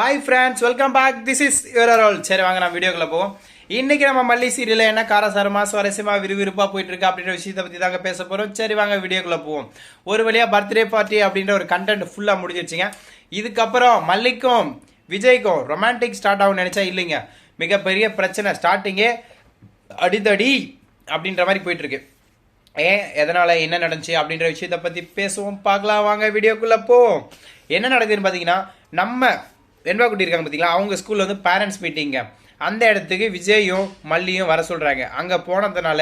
Hi friends welcome back this is your all சரி வாங்க நான் வீடியோக்குள்ளே போவோம். இன்றைக்கி நம்ம மல்லி சீரியலில் என்ன காரசாரமா சுவாரஸ்யமாக விறுவிறுப்பாக போயிட்டு இருக்கு அப்படின்ற விஷயத்தை பற்றி தாங்க பேச போகிறோம் சரி வாங்க வீடியோக்குள்ள போவோம். ஒரு வழியாக பர்த்டே பார்ட்டி அப்படின்ற ஒரு கண்டென்ட் ஃபுல்லாக முடிஞ்சிருச்சுங்க இதுக்கப்புறம் மல்லிக்கும் விஜய்க்கும் ரொமான்டிக் ஸ்டார்ட் ஆகும் நினைச்சா இல்லைங்க. மிகப்பெரிய பிரச்சனை. ஸ்டார்டிங்கே அடிதடி அப்படின்ற மாதிரி போயிட்டு இருக்கு ஏன் எதனால் என்ன நடந்துச்சு அப்படின்ற விஷயத்தை பற்றி பேசுவோம். பார்க்கலாம் வாங்க வீடியோக்குள்ளே போவோம். என்ன நடக்குதுன்னு பார்த்தீங்கன்னா நம்ம வெண்பா குட்டி இருக்காங்க பார்த்தீங்களா அவங்க ஸ்கூலில் வந்து பேரண்ட்ஸ் மீட்டிங்க அந்த இடத்துக்கு விஜயும் மல்லியும் வர சொல்கிறாங்க அங்கே போனதுனால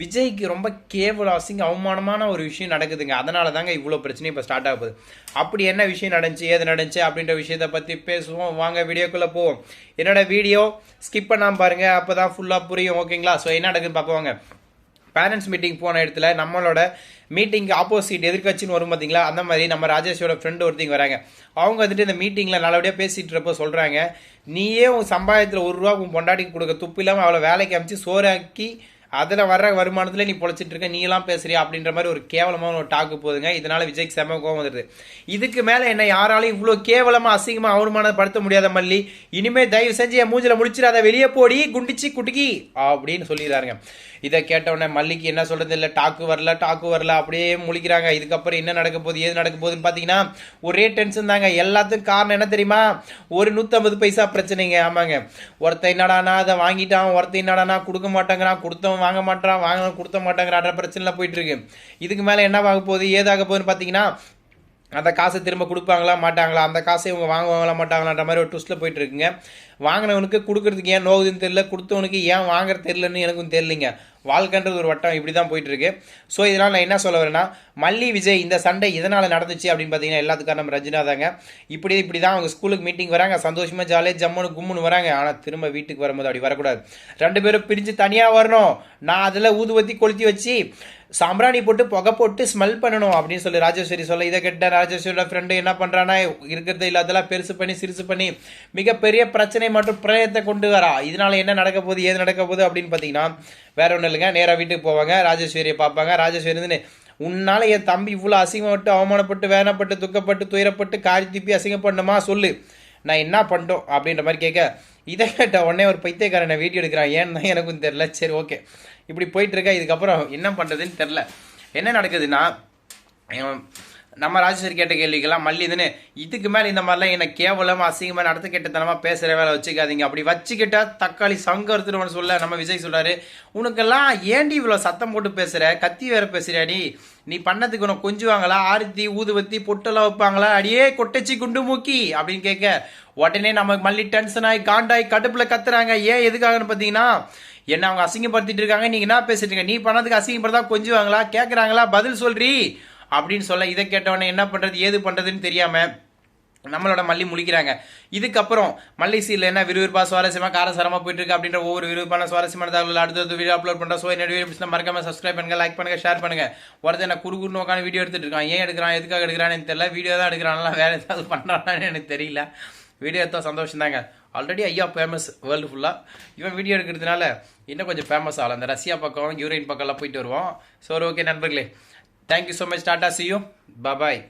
விஜய்க்கு ரொம்ப கேவல அசிங்க அவமானமான ஒரு விஷயம் நடக்குதுங்க. அதனால தாங்க இவ்வளோ பிரச்சனை இப்போ ஸ்டார்ட் ஆகுது அப்படி என்ன விஷயம் நடந்துச்சு ஏது நடந்துச்சு அப்படின்ற விஷயத்தை பற்றி பேசுவோம். வாங்க வீடியோக்குள்ளே போவோம். என்னோட வீடியோ ஸ்கிப் பண்ணாமல் பாருங்க. அப்போ தான் ஃபுல்லாக புரியும் ஓகேங்களா ஸோ என்ன நடக்குதுன்னு பார்ப்போங்க பேரண்ட்ஸ் மீட்டிங் போன இடத்துல நம்மளோட மீட்டிங் ஆப்போசிட் எதிர்கட்சின்னு வரும் பார்த்தீங்களா அந்த மாதிரி நம்ம ராஜேஷோட ஃப்ரெண்டு ஒருத்தங்க வராங்க. அவங்க வந்துட்டு இந்த மீட்டிங்கில் நல்லபடியாக பேசிகிட்டு இருப்போ சொல்கிறாங்க நீயே உன் சம்பாயத்தில் ஒரு ரூபா உன் பொண்டாட்டிக்கு கொடுக்க துப்பு இல்லாமல் அவளை வேலைக்கு அமைச்சு சோறாக்கி அதில் வர்ற வருமானத்தில் நீ பொழைச்சிட்டு இருக்க நீலாம் பேசுறியா அப்படின்ற மாதிரி ஒரு கேவலமான ஒரு டாக்கு போதுங்க. இதனால விஜய்க்கு செம கோவம் வந்துடுது. இதுக்கு மேலே என்ன யாராலையும் இவ்வளோ கேவலமாக அசிங்கமாக அவமானப்படுத்த முடியாத மல்லி. இனிமே தயவு செஞ்சு என் மூஞ்சில் முடிச்சிடாத வெளியே போடி குண்டிச்சு குட்டுக்கி அப்படின்னு சொல்லிடுறாருங்க. இதை கேட்டவுடனே மல்லிக்கு என்ன சொல்கிறது இல்லை டாக்கு வரல டாக்கு வரல அப்படியே முழிக்கிறாங்க. இதுக்கப்புறம் என்ன நடக்க போகுது ஏது நடக்க போகுதுன்னு பார்த்தீங்கன்னா ஒரே டென்ஷன் தாங்க. எல்லாத்துக்கும் காரணம் என்ன தெரியுமா? ஒரு நூற்றம்பது பைசா பிரச்சனைங்க. ஆமாங்க. ஒருத்தன் என்னடானா அதை வாங்கிட்டான் ஒருத்தன் என்னடானா கொடுக்க மாட்டேங்கிறான் கொடுத்தவன் வாங்க மாட்டான் வாங்க கொடுத்த மாட்டேங்கிற பிரச்சனைலாம் போயிட்டு இருக்கு. இதுக்கு மேலே என்ன ஆக போகுது? ஏதாக போகுதுன்னு பார்த்தீங்கன்னா அந்த காசை திரும்ப கொடுப்பாங்களா மாட்டாங்களா? அந்த காசை இவங்க வாங்குவாங்களா மாட்டாங்களான்ற மாதிரி ஒரு ட்விஸ்ட்டில் போயிட்டு இருக்குங்க. வாங்கினவனுக்கு கொடுக்குறதுக்கு ஏன் நோகுதுன்னு தெரியல கொடுத்தவனுக்கு ஏன் வாங்குற தெரியலன்னு எனக்கும் தெரிலிங்க வாழ்க்கைன்றது ஒரு வட்டம் இப்படி தான் போயிட்டுருக்கு. ஸோ இதனால் நான் என்ன சொல்ல வரேன்னா மல்லி விஜய் இந்த சண்டை இதனால் நடந்துச்சு அப்படின்னு பார்த்தீங்கன்னா எல்லாத்துக்கும் நம்ம ரஜினா தாங்க. இப்படி இப்படி தான் அவங்க ஸ்கூலுக்கு மீட்டிங் வராங்க சந்தோஷமாக ஜாலியாக ஜம்முன்னு கும்முன்னு வராங்க. ஆனால் திரும்ப வீட்டுக்கு வரும்போது அப்படி வரக்கூடாது. ரெண்டு பேரும் பிரிஞ்சு தனியாக வரணும். நான் அதில் ஊதுவத்தி கொளுத்தி வச்சு சாம்பிராணி போட்டு புகை போட்டு ஸ்மெல் பண்ணணும் அப்படின்னு சொல்லி ராஜேஸ்வரி சொல்ல இதை கேட்ட ராஜேஸ்வரியோட ஃப்ரெண்டு என்ன பண்ணுறான்னா இருக்கிறது இல்லாதெல்லாம் பெருசு பண்ணி சிறுசு பண்ணி மிகப்பெரிய பிரச்சனை மற்றும் பிரயத்தை கொண்டு வரா. இதனால என்ன நடக்க போகுது ஏது நடக்க போகுது அப்படின்னு பார்த்தீங்கன்னா வேற ஒன்றும் இல்லைங்க. நேராக வீட்டுக்கு போவாங்க ராஜேஸ்வரியை பார்ப்பாங்க. ராஜேஸ்வரி வந்து உன்னால் என் தம்பி இவ்வளோ அசிங்கப்பட்டு அவமானப்பட்டு வேணப்பட்டு துக்கப்பட்டு துயரப்பட்டு காரி திப்பி அசிங்கப்படணுமா சொல்லு. நான் என்ன பண்ணிட்டோம் அப்படின்ற மாதிரி கேட்க இதை கேட்ட உடனே ஒரு பைத்தியக்காரனை வீடியோ எடுக்கிறான். ஏன்னு தான் எனக்கும் தெரில சரி ஓகே இப்படி போயிட்டுருக்கேன் இதுக்கப்புறம் என்ன பண்ணுறதுன்னு தெரில என்ன நடக்குதுன்னா நம்ம ராஜேஸ்வரி கேட்ட கேள்விக்கெல்லாம் மல்லி இதுன்னு இதுக்கு மேலே இந்த மாதிரிலாம் என்ன கேவலம் அசிங்கமாக நடத்த கெட்டத்தனமாக பேசுகிற வேலை வச்சுக்காதீங்க. அப்படி வச்சுக்கிட்டா தக்காளி சங்கரத்துன்னு சொல்ல நம்ம விஜய் சொல்கிறாரு உனக்கெல்லாம் ஏண்டி இவ்வளோ சத்தம் போட்டு பேசுகிற கத்தி வேற பேசுகிறா நீ பண்ணதுக்கு உனக்கு கொஞ்சுவாங்களா ஆரத்தி ஊதுவத்தி பொட்டெல்லாம் வைப்பாங்களா? அடியே கொட்டச்சி குண்டு மூக்கி அப்படின்னு கேட்க உடனே நம்ம மல்லி டென்ஷன் ஆகி காண்டாய் கடுப்பில் கத்துறாங்க. ஏன் எதுக்காகன்னு பார்த்தீங்கன்னா என்ன அவங்க அசிங்கப்படுத்திட்டு இருக்காங்க. நீங்க என்ன பேசிட்டு இருக்க? நீ பண்ணதுக்கு அசிங்கப்படுத்தா கொஞ்சுவாங்களா கேட்குறாங்களா பதில் சொல்றீ. அப்படின்னு சொல்ல இதை கேட்டவொடனே என்ன பண்றது ஏது பண்றதுன்னு தெரியாம நம்மளோட மல்லி முழிக்கிறாங்க. இதுக்கப்புறம் மல்லி சீரில் என்ன விறுவிறுப்பா சுவாரஸ்யமா காரசாரமா போயிட்டு இருக்கு அப்படின்ற ஒவ்வொரு விறுவிறுப்பான சுவாரஸ்யமான தகவல் அடுத்தது வீடியோ அப்லோட் பண்றோம் ஸோ என்னோட வீடியோ மறக்காம சப்ஸ்கிரைப் பண்ணுங்க லைக் பண்ணுங்க ஷேர் பண்ணுங்க. ஒருத்தர் என்ன குறு குறுன்னு வீடியோ எடுத்துட்டு இருக்கான். ஏன் எடுக்கிறான் எதுக்காக எடுக்கிறான்னு தெரியல. வீடியோ தான் எடுக்கிறானா வேற ஏதாவது பண்றான்னு எனக்கு தெரியல. வீடியோ எடுத்தால் சந்தோஷம் தாங்க ஆல்ரெடி ஐயா ஃபேமஸ் வேர்ல்டு ஃபுல்லாக இவன் வீடியோ எடுக்கிறதுனால இன்னும் கொஞ்சம் ஃபேமஸ் ஆகலாம் அந்த ரஷ்யா பக்கம் யூரைன் பக்கம்லாம் போயிட்டு வருவோம் ஸோ ஓகே நண்பர்களே. Thank you so much. Tata. See you. Bye bye.